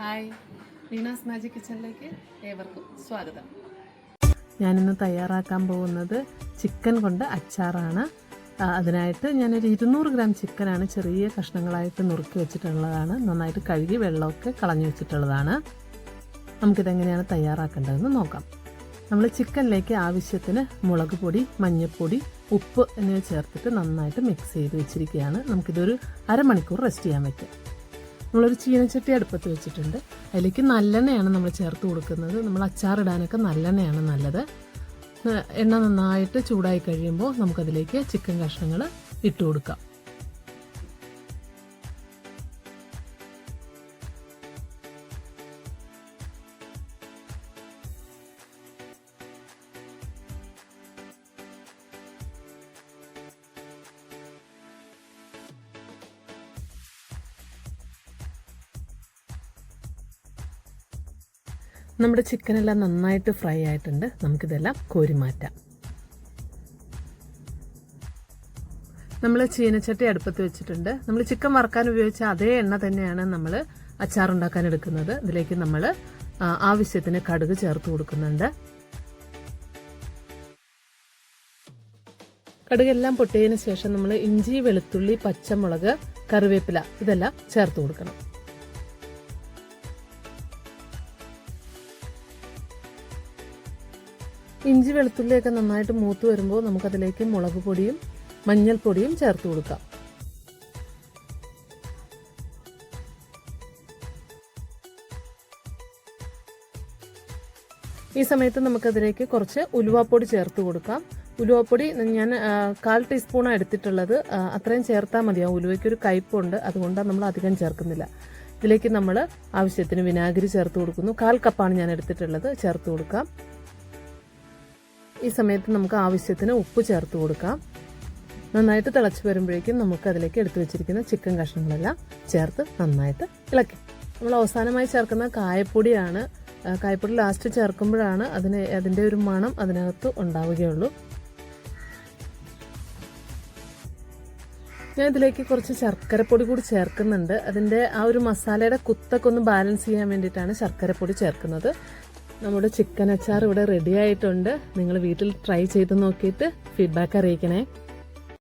Hi. Veena's magic കിച്ചണിലേക്ക് ഏവർക്കും സ്വാഗതം. ഞാനിന്ന് തയ്യാറാക്കാൻ പോകുന്നത് ചിക്കൻ കൊണ്ട് അച്ചാറാണ്. അതിനായിട്ട് ഞാനൊരു ഇരുന്നൂറ് ഗ്രാം ചിക്കനാണ് ചെറിയ കഷ്ണങ്ങളായിട്ട് നുറുക്കി വെച്ചിട്ടുള്ളതാണ്. നന്നായിട്ട് കഴുകി വെള്ളമൊക്കെ കളഞ്ഞു വെച്ചിട്ടുള്ളതാണ്. നമുക്കിതെങ്ങനെയാണ് തയ്യാറാക്കേണ്ടതെന്ന് നോക്കാം. നമ്മൾ ചിക്കനിലേക്ക് ആവശ്യത്തിന് മുളക് പൊടി മഞ്ഞൾപ്പൊടി ഉപ്പ് എന്നിവ ചേർത്തിട്ട് നന്നായിട്ട് മിക്സ് ചെയ്ത് വെച്ചിരിക്കുകയാണ്. നമുക്കിതൊരു അരമണിക്കൂർ റെസ്റ്റ് ചെയ്യാൻ പറ്റും. നമ്മളൊരു ചീനച്ചട്ടി അടുപ്പത്ത് വെച്ചിട്ടുണ്ട്. അതിലേക്ക് നല്ലെണ്ണയാണ് നമ്മൾ ചേർത്ത് കൊടുക്കുന്നത്. നമ്മൾ അച്ചാറിടാനൊക്കെ നല്ലെണ്ണയാണ് നല്ലത്. എണ്ണ നന്നായിട്ട് ചൂടായി കഴിയുമ്പോൾ നമുക്കതിലേക്ക് ചിക്കൻ കഷ്ണങ്ങൾ ഇട്ട് കൊടുക്കാം. നമ്മുടെ ചിക്കനെല്ലാം നന്നായിട്ട് ഫ്രൈ ആയിട്ടുണ്ട്. നമുക്കിതെല്ലാം കോരി മാറ്റാം നമ്മൾ ചീനച്ചട്ടി അടുപ്പത്ത് വെച്ചിട്ടുണ്ട്. നമ്മൾ ചിക്കൻ വറക്കാൻ ഉപയോഗിച്ച അതേ എണ്ണ തന്നെയാണ് നമ്മൾ അച്ചാറുണ്ടാക്കാൻ എടുക്കുന്നത്. ഇതിലേക്ക് നമ്മൾ ആവശ്യത്തിന് കടുക് ചേർത്ത് കൊടുക്കുന്നുണ്ട്. കടുകെല്ലാം പൊട്ടിയതിന് ശേഷം നമ്മൾ ഇഞ്ചി വെളുത്തുള്ളി പച്ചമുളക് കറിവേപ്പില ഇതെല്ലാം ചേർത്ത് കൊടുക്കണം. ഇഞ്ചി വെളുത്തുള്ളിയൊക്കെ നന്നായിട്ട് മൂത്ത് വരുമ്പോൾ നമുക്കതിലേക്ക് മുളക് പൊടിയും മഞ്ഞൾപ്പൊടിയും ചേർത്ത് കൊടുക്കാം. ഈ സമയത്ത് നമുക്കതിലേക്ക് കുറച്ച് ഉലുവാപ്പൊടി ചേർത്ത് കൊടുക്കാം. ഉലുവാപ്പൊടി ഞാൻ കാൽ ടീസ്പൂണാണ് എടുത്തിട്ടുള്ളത്. അത്രയും ചേർത്താൽ മതിയാവും ഉലുവയ്ക്ക് ഒരു കയ്പുണ്ട് അതുകൊണ്ടാണ് നമ്മൾ അധികം ചേർക്കുന്നില്ല. ഇതിലേക്ക് നമ്മൾ ആവശ്യത്തിന് വിനാഗിരി ചേർത്ത് കൊടുക്കുന്നു. കാൽ കപ്പാണ് ഞാൻ എടുത്തിട്ടുള്ളത്. ചേർത്ത് കൊടുക്കാം. ഈ സമയത്ത് നമുക്ക് ആവശ്യത്തിന് ഉപ്പ് ചേർത്ത് കൊടുക്കാം. നന്നായിട്ട് തിളച്ച് വരുമ്പോഴേക്കും നമുക്ക് അതിലേക്ക് എടുത്തു വെച്ചിരിക്കുന്ന ചിക്കൻ കഷ്ണങ്ങളെല്ലാം ചേർത്ത് നന്നായിട്ട് ഇളക്കി. നമ്മൾ അവസാനമായി ചേർക്കുന്ന കായപ്പൊടിയാണ് കായപ്പൊടി ലാസ്റ്റ് ചേർക്കുമ്പോഴാണ് അതിന് അതിന്റെ ഒരു മണം അതിനകത്ത് ഉണ്ടാവുകയുള്ളൂ. ഞാൻ ഇതിലേക്ക് കുറച്ച് ശർക്കരപ്പൊടി കൂടി ചേർക്കുന്നുണ്ട്. അതിന്റെ ആ ഒരു മസാലയുടെ കുത്തൊക്കെ ഒന്ന് ബാലൻസ് ചെയ്യാൻ വേണ്ടിയിട്ടാണ് ശർക്കരപ്പൊടി ചേർക്കുന്നത്. നമ്മുടെ ചിക്കൻ അച്ചാർ ഇവിടെ റെഡി ആയിട്ടുണ്ട്. നിങ്ങൾ വീട്ടിൽ ട്രൈ ചെയ്ത് നോക്കിയിട്ട് ഫീഡ്ബാക്ക് അറിയിക്കണേ.